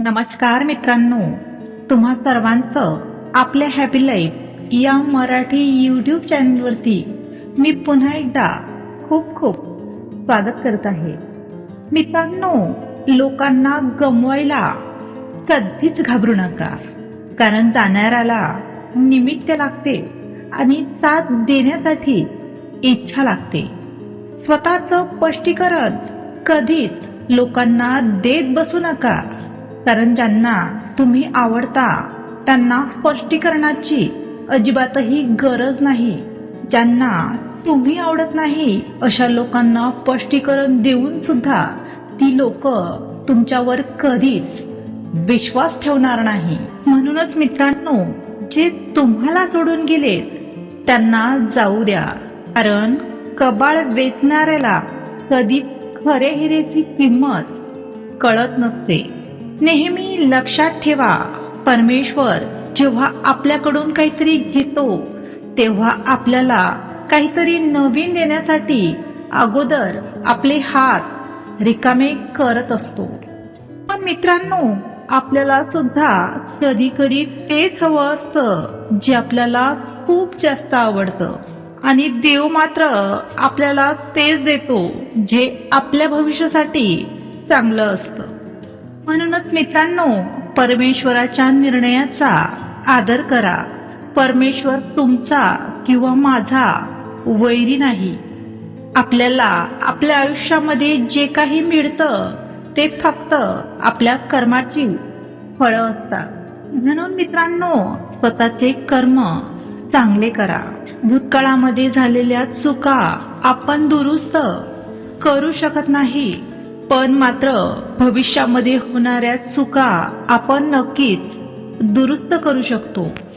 नमस्कार मित्रांनो तुम्हा सर्वांचं आपल्या हॅपी लाईफ या मराठी यूट्यूब चॅनलवरती मी पुन्हा एकदा खूप खूप स्वागत करत आहे. मित्रांनो लोकांना गमवायला कधीच घाबरू नका कारण जाणाऱ्याला निमित्त लागते आणि साथ देण्यासाठी इच्छा लागते. स्वतःचं स्पष्टीकरण कधीच लोकांना देत बसू नका. कारण ज्यांना तुम्ही आवडता त्यांना स्पष्टीकरणाची अजिबातही गरज नाही. ज्यांना तुम्ही आवडत नाही अशा लोकांना स्पष्टीकरण देऊन सुद्धा ती लोक तुमच्यावर कधीच विश्वास ठेवणार नाही. म्हणूनच मित्रांनो जे तुम्हाला सोडून गेलेत त्यांना जाऊ द्या. कारण कबाळ वेचणाऱ्याला कधी खरे हिरेची किंमत कळत नसते. नेहमी लक्षात ठेवा परमेश्वर जेव्हा आपल्याकडून काहीतरी घेतो तेव्हा आपल्याला काहीतरी नवीन देण्यासाठी अगोदर आपले हात रिकामे करत असतो. पण मित्रांनो आपल्याला सुद्धा कधी कधी तेच हवं असतं जे आपल्याला खूप जास्त आवडतं. आणि देव मात्र आपल्याला तेच देतो जे आपल्या भविष्यासाठी चांगलं असतं. म्हणूनच मित्रांनो परमेश्वराच्या निर्णयाचा आदर करा. परमेश्वर तुमचा किंवा माझा वैरी नाही. आपल्याला आपल्या आयुष्यामध्ये जे काही मिळतं ते फक्त आपल्या कर्माची फळं असतात. म्हणून मित्रांनो स्वतःचे कर्म चांगले करा. भूतकाळामध्ये झालेल्या चुका आपण दुरुस्त करू शकत नाही. पण मात्र भविष्यामध्ये होणाऱ्या चुका आपण नक्कीच दुरुस्त करू शकतो.